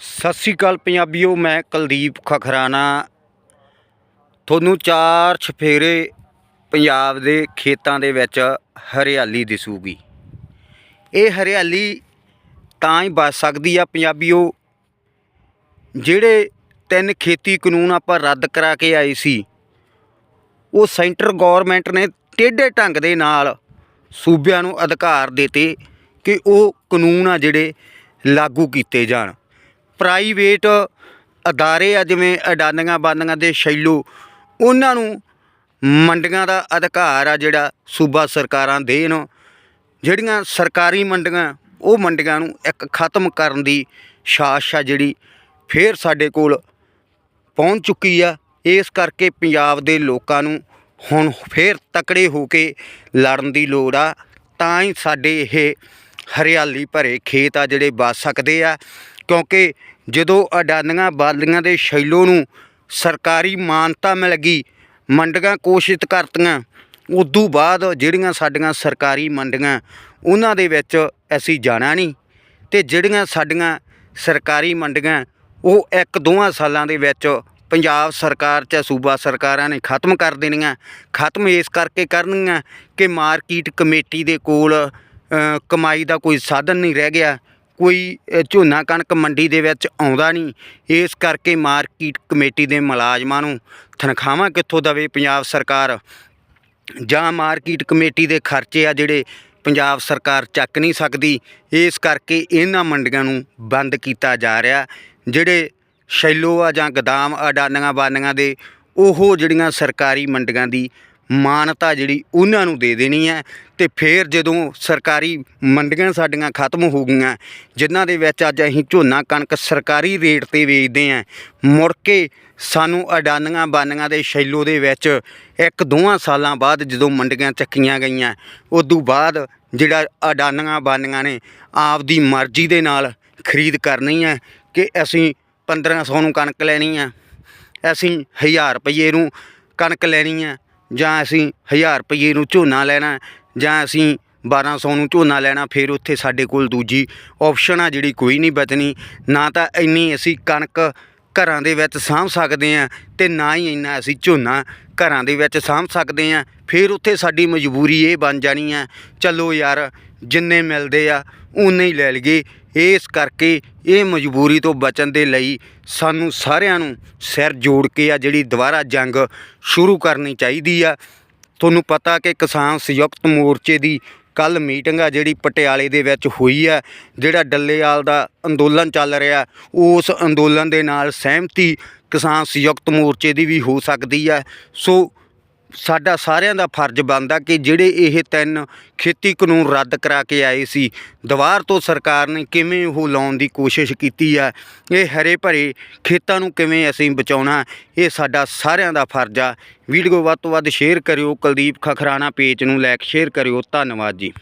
ਸਤਿ ਸ੍ਰੀ ਅਕਾਲ ਪੰਜਾਬੀਓ, ਮੈਂ ਕੁਲਦੀਪ ਖਖਰਾਣਾ। ਤੁਹਾਨੂੰ ਚਾਰ ਛਫੇਰੇ ਪੰਜਾਬ ਦੇ ਖੇਤਾਂ ਦੇ ਵਿੱਚ ਹਰਿਆਲੀ ਦਿਸੂਗੀ। ਇਹ ਹਰਿਆਲੀ ਤਾਂ ਹੀ ਬਚ ਸਕਦੀ ਆ ਪੰਜਾਬੀਓ, ਜਿਹੜੇ ਤਿੰਨ ਖੇਤੀ ਕਾਨੂੰਨ ਆਪਾਂ ਰੱਦ ਕਰਾ ਕੇ ਆਏ ਸੀ, ਉਹ ਸੈਂਟਰ ਗਵਰਨਮੈਂਟ ਨੇ ਟੇਢੇ ਢੰਗ ਦੇ ਨਾਲ ਸੂਬਿਆਂ ਨੂੰ ਅਧਿਕਾਰ ਦਿੱਤੇ ਕਿ ਉਹ ਕਾਨੂੰਨ ਆ ਜਿਹੜੇ ਲਾਗੂ ਕੀਤੇ ਜਾਣ। ਪ੍ਰਾਈਵੇਟ ਅਦਾਰੇ ਆ, ਜਿਵੇਂ ਅਡਾਨੀਆਂ, ਬਾਨੀਆਂ ਦੇ ਸ਼ੈਲੂ, ਉਹਨਾਂ ਨੂੰ ਮੰਡੀਆਂ ਦਾ ਅਧਿਕਾਰ ਆ ਜਿਹੜਾ ਸੂਬਾ ਸਰਕਾਰਾਂ ਦੇਣ। ਜਿਹੜੀਆਂ ਸਰਕਾਰੀ ਮੰਡੀਆਂ, ਉਹ ਮੰਡੀਆਂ ਨੂੰ ਇੱਕ ਖਤਮ ਕਰਨ ਦੀ ਸਾਜ਼ਿਸ਼ ਆ ਜਿਹੜੀ ਫੇਰ ਸਾਡੇ ਕੋਲ ਪਹੁੰਚ ਚੁੱਕੀ ਆ। ਇਸ ਕਰਕੇ ਪੰਜਾਬ ਦੇ ਲੋਕਾਂ ਨੂੰ ਹੁਣ ਫੇਰ ਤਕੜੇ ਹੋ ਕੇ ਲੜਨ ਦੀ ਲੋੜ ਆ। ਤਾਂ ਹੀ ਸਾਡੇ ਇਹ ਹਰਿਆਲੀ ਭਰੇ ਖੇਤ ਆ ਜਿਹੜੇ ਬਚ ਸਕਦੇ ਆ। ਕਿਉਂਕਿ ਜਦੋਂ ਅਡਾਨੀਆਂ ਬਾਲੀਆਂ ਦੇ ਸ਼ੈਲੋ ਨੂੰ ਸਰਕਾਰੀ ਮਾਨਤਾ ਮਿਲ ਗਈ ਮੰਡੀਆਂ ਕੋਸ਼ਿਤ ਕਰਤੀਆਂ, ਉਦੋਂ ਬਾਅਦ ਜਿਹੜੀਆਂ ਸਾਡੀਆਂ ਸਰਕਾਰੀ ਮੰਡੀਆਂ ਉਹਨਾਂ ਦੇ ਵਿੱਚ ਅਸੀਂ ਜਾਣਾ ਨਹੀਂ ਤੇ ਜਿਹੜੀਆਂ ਸਾਡੀਆਂ ਸਰਕਾਰੀ ਮੰਡੀਆਂ ਉਹ ਇੱਕ ਦੋਵਾਂ ਸਾਲਾਂ ਦੇ ਵਿੱਚ ਪੰਜਾਬ ਸਰਕਾਰ ਚ ਸੂਬਾ ਸਰਕਾਰਾਂ ਨੇ ਖਤਮ ਕਰ ਦੇਣੀਆਂ। ਖਤਮ ਇਸ ਕਰਕੇ ਕਰਨਗੀਆਂ ਕਿ ਮਾਰਕੀਟ ਕਮੇਟੀ ਦੇ ਕੋਲ ਕਮਾਈ ਦਾ ਕੋਈ ਸਾਧਨ ਨਹੀਂ ਰਹਿ ਗਿਆ। ਕੋਈ ਝੋਨਾ ਕਣਕ ਮੰਡੀ ਦੇ ਵਿੱਚ ਆਉਂਦਾ ਨਹੀਂ। ਇਸ ਕਰਕੇ ਮਾਰਕੀਟ ਕਮੇਟੀ ਦੇ ਮੁਲਾਜ਼ਮਾਂ ਨੂੰ ਤਨਖਾਹਾਂ ਕਿੱਥੋਂ ਦੇਵੇ ਪੰਜਾਬ ਸਰਕਾਰ? ਜਾਂ ਮਾਰਕੀਟ ਕਮੇਟੀ ਦੇ ਖਰਚੇ ਆ ਜਿਹੜੇ ਪੰਜਾਬ ਸਰਕਾਰ ਚੱਕ ਨਹੀਂ ਸਕਦੀ? ਇਸ ਕਰਕੇ ਇਹਨਾਂ ਮੰਡੀਆਂ ਨੂੰ ਬੰਦ ਕੀਤਾ ਜਾ ਰਿਹਾ। ਜਿਹੜੇ ਸ਼ੈਲੋ ਆ ਜਾਂ ਗਦਾਮ ਅਡਾਨੀਆਂ ਬਾਨੀਆਂ ਦੇ, ਉਹ ਜਿਹੜੀਆਂ ਸਰਕਾਰੀ ਮੰਡੀਆਂ ਦੀ ਮਾਨਤਾ ਜਿਹੜੀ ਉਹਨਾਂ ਨੂੰ ਦੇ ਦੇਣੀ ਹੈ ਤੇ ਫਿਰ ਜਦੋਂ ਸਰਕਾਰੀ ਮੰਡੀਆਂ ਸਾਡੀਆਂ ਖਤਮ ਹੋ ਗਈਆਂ, ਜਿਨ੍ਹਾਂ ਦੇ ਵਿੱਚ ਅੱਜ ਅਸੀਂ ਝੋਨਾ ਕਣਕ ਸਰਕਾਰੀ ਰੇਟ ਤੇ ਵੇਚਦੇ ਆਂ ਮੁੜ ਕੇ ਸਾਨੂੰ ਅਡਾਨੀਆਂ ਬਾਨੀਆਂ ਦੇ ਸ਼ੈਲੋ ਦੇ ਵਿੱਚ ਇੱਕ ਦੋਵਾਂ ਸਾਲਾਂ ਬਾਅਦ ਜਦੋਂ ਮੰਡੀਆਂ ਚੱਕੀਆਂ ਗਈਆਂ, ਉਦੋਂ ਬਾਅਦ ਜਿਹੜਾ ਅਡਾਨੀਆਂ ਬਾਨੀਆਂ ਨੇ ਆਪਦੀ ਮਰਜ਼ੀ ਦੇ ਨਾਲ ਖਰੀਦ ਕਰਨੀ ਹੈ ਕਿ ਅਸੀਂ 1500 ਨੂੰ ਕਣਕ ਲੈਣੀ ਹੈ, ਅਸੀਂ 1000 ਰੁਪਏ ਨੂੰ ਕਣਕ ਲੈਣੀ ਹੈ ਜਾਂ ਅਸੀਂ 1000 ਰੁਪਏ ਨੂੰ ਝੋਨਾ ਲੈਣਾ ਜਾਂ ਅਸੀਂ 1200 ਨੂੰ ਝੋਨਾ ਲੈਣਾ, ਫਿਰ ਉੱਥੇ ਸਾਡੇ ਕੋਲ ਦੂਜੀ ਆਪਸ਼ਨ ਆ ਜਿਹੜੀ ਕੋਈ ਨਹੀਂ ਬਚਣੀ। ਨਾ ਤਾਂ ਇੰਨੀ ਅਸੀਂ ਕਣਕ ਘਰਾਂ ਦੇ ਵਿੱਚ ਸਾਂਭ ਸਕਦੇ ਆ ਤੇ ਨਾ ਹੀ ਇੰਨਾ ਅਸੀਂ ਝੋਨਾ ਘਰਾਂ ਦੇ ਵਿੱਚ ਸਾਂਭ ਸਕਦੇ ਆ ਫਿਰ ਉੱਥੇ ਸਾਡੀ ਮਜਬੂਰੀ ਇਹ ਬਣ ਜਾਣੀ ਆ ਚਲੋ ਯਾਰ, ਜਿੰਨੇ ਮਿਲਦੇ ਆ ਉਨੇ ਹੀ ਲੈ ਲਈਏ। ਇਸ ਕਰਕੇ ਇਹ ਮਜਬੂਰੀ ਤੋਂ ਬਚਣ ਦੇ ਲਈ ਸਾਨੂੰ ਸਾਰਿਆਂ ਨੂੰ ਸਿਰ ਜੋੜ ਕੇ ਆ ਜਿਹੜੀ ਦੁਬਾਰਾ ਜੰਗ ਸ਼ੁਰੂ ਕਰਨੀ ਚਾਹੀਦੀ ਆ। ਤੁਹਾਨੂੰ ਪਤਾ ਕਿ ਕਿਸਾਨ ਸੰਯੁਕਤ ਮੋਰਚੇ ਦੀ ਕੱਲ ਮੀਟਿੰਗ ਆ ਜਿਹੜੀ ਪਟਿਆਲੇ ਦੇ ਵਿੱਚ ਹੋਈ ਆ, ਜਿਹੜਾ ਡੱਲੇਵਾਲ ਦਾ ਅੰਦੋਲਨ ਚੱਲ ਰਿਹਾ। ਉਸ ਅੰਦੋਲਨ ਦੇ ਨਾਲ ਸਹਿਮਤੀ ਕਿਸਾਨ ਸੰਯੁਕਤ ਮੋਰਚੇ ਦੀ ਵੀ ਹੋ ਸਕਦੀ ਆ। ਸੋ ਸਾਡਾ ਸਾਰਿਆਂ ਦਾ ਫਰਜ਼ ਬਣਦਾ ਕਿ ਜਿਹੜੇ ਇਹ ਤਿੰਨ ਖੇਤੀ ਕਾਨੂੰਨ ਰੱਦ ਕਰਾ ਕੇ ਆਏ ਸੀ ਦੁਬਾਰ ਤੋਂ ਸਰਕਾਰ ਨੇ ਕਿਵੇਂ ਉਹ ਲਾਉਣ ਦੀ ਕੋਸ਼ਿਸ਼ ਕੀਤੀ ਆ, ਇਹ ਹਰੇ ਭਰੇ ਖੇਤਾਂ ਨੂੰ ਕਿਵੇਂ ਅਸੀਂ ਬਚਾਉਣਾ, ਇਹ ਸਾਡਾ ਸਾਰਿਆਂ ਦਾ ਫਰਜ਼ ਆ। ਵੀਡੀਓ ਵੱਧ ਤੋਂ ਵੱਧ ਸ਼ੇਅਰ ਕਰਿਓ, ਕੁਲਦੀਪ ਖਖਰਾਣਾ ਪੇਜ ਨੂੰ ਲਾਈਕ ਸ਼ੇਅਰ ਕਰਿਓ। ਧੰਨਵਾਦ ਜੀ।